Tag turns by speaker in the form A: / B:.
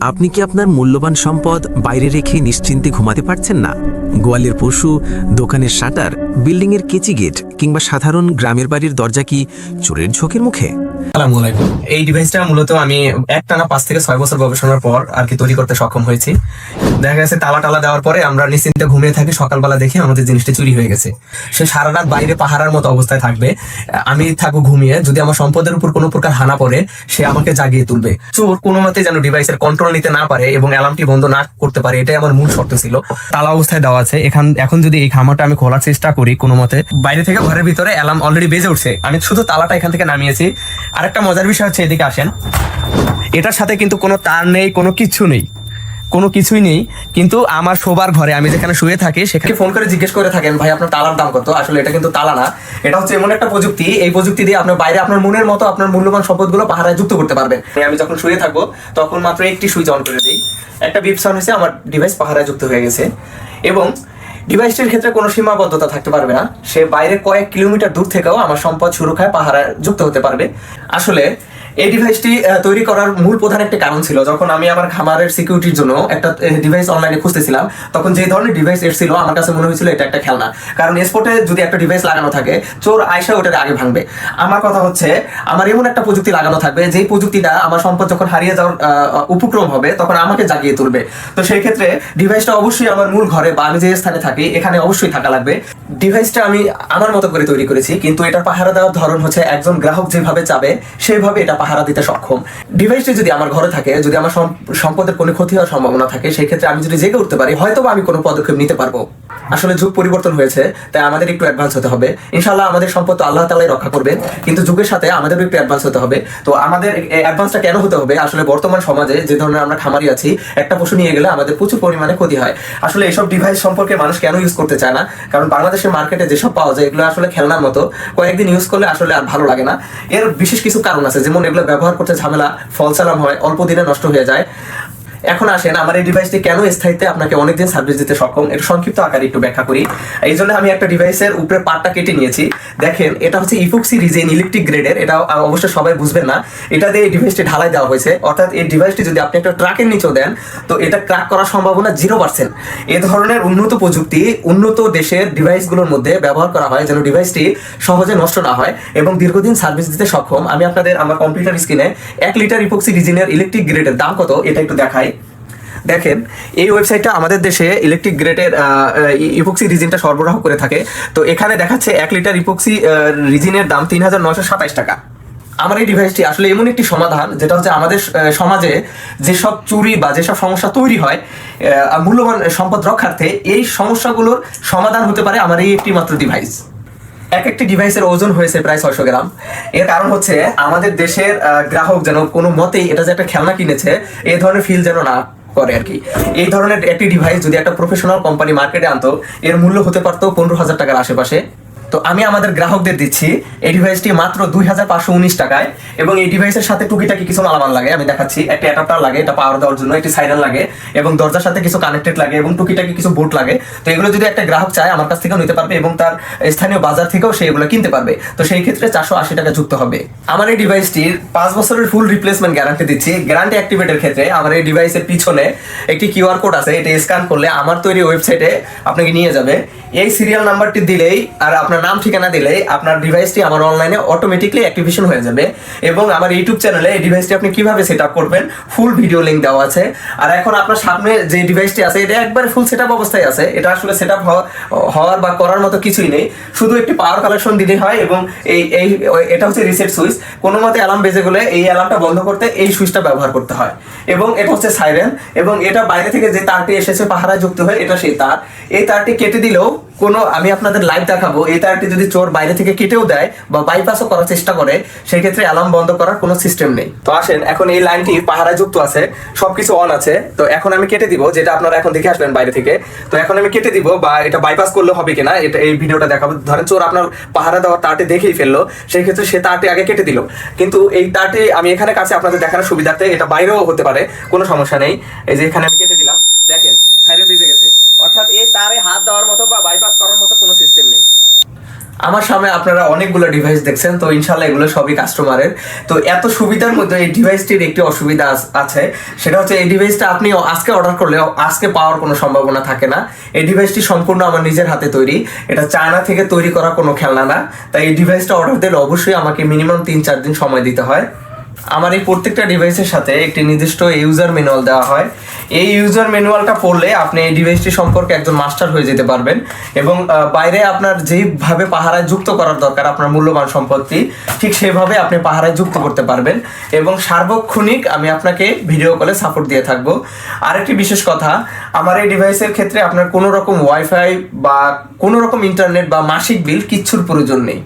A: আপনি কি আপনার মূল্যবান সম্পদ বাইরে রেখে নিশ্চিন্তে ঘুমাতে পারছেন না? গোয়ালের পশু, দোকানের শাটার, বিল্ডিংয়ের কেচি গেট কিংবা সাধারণ গ্রামের বাড়ির দরজা কি চোরের ঝোঁকের মুখে?
B: এই ডিভাইসটা মূলত আমি একটানা পাঁচ থেকে ছয় বছর গবেষণার পর আর কি তৈরি করতে সক্ষম হয়েছি। দেখা গেছে তালা টালা দেওয়ার পরে আমরা নিশ্চিন্তে ঘুমিয়ে থাকি, সকালবেলা দেখি আমাদের জিনিসটা চুরি হয়ে গেছে। সে সারা রাত বাইরে পাহারার মতো অবস্থায় থাকবে। আমি থাকব ঘুমিয়ে, যদি আমার সম্পদের উপর কোনো প্রকার হানা পড়ে, সে আমাকে জাগিয়ে তুলবে। চোর কোনো মতে যেন ডিভাইসের কন্ট্রোল নিতে না পারে এবং অ্যালার্মটি বন্ধ না করতে পারে, এটাই আমার মূল শর্ত ছিল। তালা অবস্থায় দেওয়া আছে। এখান, এখন যদি এই খামারটা আমি খোলার চেষ্টা করি কোনো মতে, বাইরে থেকে ঘরের ভিতরে অ্যালার্ম অলরেডি বেজে উঠছে। আমি শুধু তালাটা এখান থেকে নামিয়েছি। আরেকটা মজার বিষয় হচ্ছে, এদিকে আসেন। এটার সাথে কিন্তু কোনো তার নেই, কোনো কিছু নেই। কোনো কিছুই নেই, কিন্তু আমার শোবার ঘরে আমি যেখানে শুয়ে থাকি, সেখানে ফোন করে জিজ্ঞেস করে থাকেন, ভাই, আপনার তালার দাম কত? আসলে এটা কিন্তু তালা না, এটা হচ্ছে এমন একটা প্রযুক্তি, এই প্রযুক্তি দিয়ে আপনার বাইরে আপনার মনের মতো আপনার মূল্যবান সম্পদগুলো পাহারায় যুক্ত করতে পারবেন। আমি যখন শুয়ে থাকব, তখন মাত্র একটি সুইচ অন করে দিই। একটা বিপ সাউন্ড হয়েছে, আমার ডিভাইস পাহারায় যুক্ত হয়ে গেছে। এবং ডিভাইসটির ক্ষেত্রে কোনো সীমাবদ্ধতা থাকতে পারবে না। সে বাইরে কয়েক কিলোমিটার দূর থেকেও আমার সম্পদ সুরক্ষায় পাহারায় যুক্ত হতে পারবে। আসলে এই ডিভাইসটি তৈরি করার মূল প্রধান একটা কারণ ছিল, যখন আমি আমার খামারের সিকিউরিটির জন্য একটা ডিভাইস অনলাইনে খুঁজতেছিলাম, তখন যে ধরনের ডিভাইস এসেছিল আমার কাছে মনে হয়েছিল এটা একটা খেলনা। কারণ স্পটে যদি একটা ডিভাইস লাগানো থাকে, চোর আয়সা ওটাকে আগে ভাঙবে। আমার কথা হচ্ছে, আমার এমন একটা প্রযুক্তি লাগানো থাকবে, যেই প্রযুক্তিটা আমার সম্পদ যখন হারিয়ে যাওয়ার উপক্রম হবে, তখন আমাকে জাগিয়ে তুলবে। তো সেই ক্ষেত্রে ডিভাইসটা অবশ্যই আমার মূল ঘরে বা আমি যে স্থানে থাকি, এখানে অবশ্যই থাকা লাগবে। ডিভাইসটা আমি আমার মতো করে তৈরি করেছি, কিন্তু এটার পাহারা দেওয়ার ধরন হচ্ছে, একজন গ্রাহক যেভাবে চাবে সেইভাবে এটা পাহারা দিতে সক্ষম। ডিভাইসটি যদি আমার ঘরে থাকে, যদি আমার সম্পদের কোনো ক্ষতি হওয়ার সম্ভাবনা থাকে সেই ক্ষেত্রে আমি যদি জেগে উঠতে পারি হয়তো আমি কোনো পদক্ষেপ নিতে পারব। আসলে যুগ পরিবর্তন হয়েছে, তাই আমাদের একটু অ্যাডভান্স হতে হবে। ইনশাল্লাহ আমাদের সম্পদ আল্লাহ তালাই রক্ষা করবে, কিন্তু যুগের সাথে আমাদেরও একটু অ্যাডভান্স হতে হবে। তো আমাদের অ্যাডভান্সটা কেন হতে হবে? আসলে বর্তমান সমাজে যে ধরনের আমরা খামারি আছি, একটা পশু নিয়ে গেলে আমাদের প্রচুর পরিমাণে ক্ষতি হয়। আসলে এসব ডিভাইস সম্পর্কে মানুষ কেন ইউজ করতে চায় না? কারণ বাংলাদেশের মার্কেটে যেসব পাওয়া যায়, এগুলো আসলে খেলনার মতো। কয়েকদিন ইউজ করলে আসলে আর ভালো লাগে না। এর বিশেষ কিছু কারণ আছে, যেমন এগুলো ব্যবহার করতে ঝামেলা অ্যালার্ম হয়, অল্প দিনে নষ্ট হয়ে যায়। এখন আসেন, আমার এই ডিভাইসটি কেন স্থায়িত্বে আপনাকে অনেকদিন সার্ভিস দিতে সক্ষম? একটু সংক্ষিপ্ত আকারে একটু ব্যাখ্যা করি। এই জন্য আমি একটা ডিভাইসের উপরে পার্টটা কেটে নিয়েছি। দেখেন, এটা হচ্ছে ইফুক্সি রিজেন ইলেকট্রিক গ্রেডের এটা অবশ্যই সবাই বুঝবেন না। এটা দিয়ে এই ডিভাইসটি ঢালাই দেওয়া হয়েছে। অর্থাৎ এই ডিভাইসটি যদি আপনি একটা ট্রাকের নিচেও দেন, তো এটা ক্র্যাক করার সম্ভাবনা জিরো পার্সেন্ট এ ধরনের উন্নত প্রযুক্তি, উন্নত দেশের ডিভাইসগুলোর মধ্যে ব্যবহার করা হয় যেন ডিভাইসটি সহজে নষ্ট না হয় এবং দীর্ঘদিন সার্ভিস দিতে সক্ষম। আমি আপনাদের আমার কম্পিউটার স্ক্রিনে এক লিটার ইপক্সি রিজিনের ইলেকট্রিক গ্রেডের দাম কত, এটা একটু দেখাই। দেখেন, এই ওয়েবসাইটটা আমাদের দেশে ইলেকট্রিক গ্রেডের ইপক্সি রিজিনটা সরবরাহ করে থাকে। তো এখানে দেখাচ্ছে এক লিটার ইপক্সি রিজিনের দাম তিন হাজার নশো সাতাইশ টাকা। আমার এই ডিভাইসটি আসলে এমন একটি সমাধান, যেটা হচ্ছে আমাদের সমাজে যেসব চুরি বা যেসব সমস্যা তৈরি হয় মূল্যবান সম্পদ রক্ষার্থে এই সমস্যাগুলোর সমাধান হতে পারে আমার এই একটি মাত্র ডিভাইস এক একটি ডিভাইসের ওজন হয়েছে প্রায় ছয়শো গ্রাম। এর কারণ হচ্ছে আমাদের দেশের গ্রাহক যেন কোনো মতেই এটা যে একটা খেলনা কিনেছে এই ধরনের ফিল যেন না করে আর কি। এই ধরনের একটি ডিভাইস যদি একটা প্রফেশনাল কোম্পানি মার্কেটে আনতো, এর মূল্য হতে পারতো পনেরো হাজার টাকার আশেপাশে। তো আমি আমাদের গ্রাহকদের দিচ্ছি, এই ডিভাইসটি মাত্র দুই হাজার পাঁচশো উনিশ টাকায় এবং এই ডিভাইসের সাথে টুকিটাকি কিছু মালামাল লাগে, আমি দেখাচ্ছি। একটা অ্যাডাপ্টার লাগে, এটা পাওয়ার দেওয়ার জন্য, একটি সাইরেন লাগে এবং দরজার সাথে কিছু কানেক্টেড লাগে এবং টুকিটাকি কিছু বোর্ড লাগে। তো এগুলো যদি একটা গ্রাহক চায়, আমার কাছ থেকেও নিতে পারবে এবং তার স্থানীয় বাজার থেকেও সে এগুলো কিনতে পারবে। তো সেই ক্ষেত্রে চারশো আশি টাকা যুক্ত হবে। আমার এই ডিভাইসটির পাঁচ বছরের ফুল রিপ্লেসমেন্ট গ্যারান্টি দিচ্ছি। গ্যারান্টি অ্যাক্টিভেটের ক্ষেত্রে আমার এই ডিভাইসের পিছনে একটি কিউআর কোড আছে, এটা স্ক্যান করলে আমার তৈরি ওয়েবসাইটে আপনাকে নিয়ে যাবে। এই সিরিয়াল নাম্বারটি দিলেই আর আপনার নাম ঠিকানা দিলেই আপনার ডিভাইসটি আমার অনলাইনে অটোমেটিকলি অ্যাক্টিভেশন হয়ে যাবে এবং আমার ইউটিউব চ্যানেলে এই ডিভাইসটি আপনি কীভাবে সেট আপ করবেন ফুল ভিডিও লিঙ্ক দেওয়া আছে। আর এখন আপনার সামনে যে ডিভাইসটি আছে, এটা একবারে ফুল সেট আপ অবস্থায় আছে। এটা আসলে সেট আপ হওয়ার বা করার মতো কিছুই নেই। শুধু একটি পাওয়ার কালেকশন দিতে হয় এবং এই এই, এটা হচ্ছে রিসেট সুইচ কোনো মতে অ্যালার্ম বেজে গেলে এই অ্যালার্মটা বন্ধ করতে এই সুইচটা ব্যবহার করতে হয়। এবং এটা হচ্ছে সাইরেন এবং এটা বাইরে থেকে যে তারটি এসেছে পাহারায় যুক্ত হয়ে, এটা সেই তার। এই তারটি কেটে দিলেও কোনো, আমি আপনাদের লাইভ দেখাবো, এই তারটি যদি চোর বাইরে থেকে কেটেও দেয় বা বাইপাসও করার চেষ্টা করে, সেই ক্ষেত্রে অ্যালার্ম বন্ধ করার কোনো সিস্টেম নেই। তো আসেন, এখন এই লাইনটি পাহারায় যুক্ত আছে, সবকিছু অন আছে। তো এখন আমি কেটে দিব, যেটা আপনারা এখন দেখে আসবেন বাইরে থেকে। তো এখন আমি কেটে দিব, বা এটা বাইপাস করলে হবে কিনা, এটা এই ভিডিওটা দেখাবো। ধরেন চোর আপনার পাহারা দেওয়ার তারটি দেখেই ফেলল, সেই ক্ষেত্রে সে তারটি আগে কেটে দিল। কিন্তু এই তারটি আমি এখানে কাছে আপনাদের দেখানোর সুবিধার্থে, এটা বাইরেও হতে পারে, কোনো সমস্যা নেই। এই যে এখানে আমি কেটে দিলাম দেখেন সাইরেন বেজে গেছে অর্থাৎ এই তারে হাত দেওয়ার মতো বা বাইপাস করার মতো কোনো সিস্টেম নেই আমার সামনে আপনারা অনেকগুলো ডিভাইস দেখছেন, তো ইনশাল্লাহ এগুলো সবই কাস্টমারের তো এত সুবিধার মধ্যে এই ডিভাইসটির একটি অসুবিধা আছে, সেটা হচ্ছে এই ডিভাইসটা আপনি আজকে অর্ডার করলে আজকে পাওয়ার কোনো সম্ভাবনা থাকে না। এই ডিভাইসটি সম্পূর্ণ আমার নিজের হাতে তৈরি। এটা চায়না থেকে তৈরি করা কোনো খেলনা না। তাই এই ডিভাইসটা অর্ডার দিলে অবশ্যই আমাকে মিনিমাম তিন চার দিন সময় দিতে হয়। আমার এই প্রত্যেকটা ডিভাইসের সাথে একটি নির্দিষ্ট ইউজার ম্যানুয়াল দেওয়া হয়। এই ইউজার ম্যানুয়ালটা পড়লে আপনি এই ডিভাইসটি সম্পর্কে একজন মাস্টার হয়ে যেতে পারবেন এবং বাইরে আপনার যেভাবে পাহারায় যুক্ত করার দরকার, আপনার মূল্যবান সম্পত্তি, ঠিক সেভাবে আপনি পাহারায় যুক্ত করতে পারবেন এবং সার্বক্ষণিক আমি আপনাকে ভিডিও কলে সাপোর্ট দিয়ে থাকব। আরেকটি বিশেষ কথা, আমার এই ডিভাইসের ক্ষেত্রে আপনার কোনো রকম ওয়াইফাই বা কোনো রকম ইন্টারনেট বা মাসিক বিল কিচ্ছুর প্রয়োজন নেই।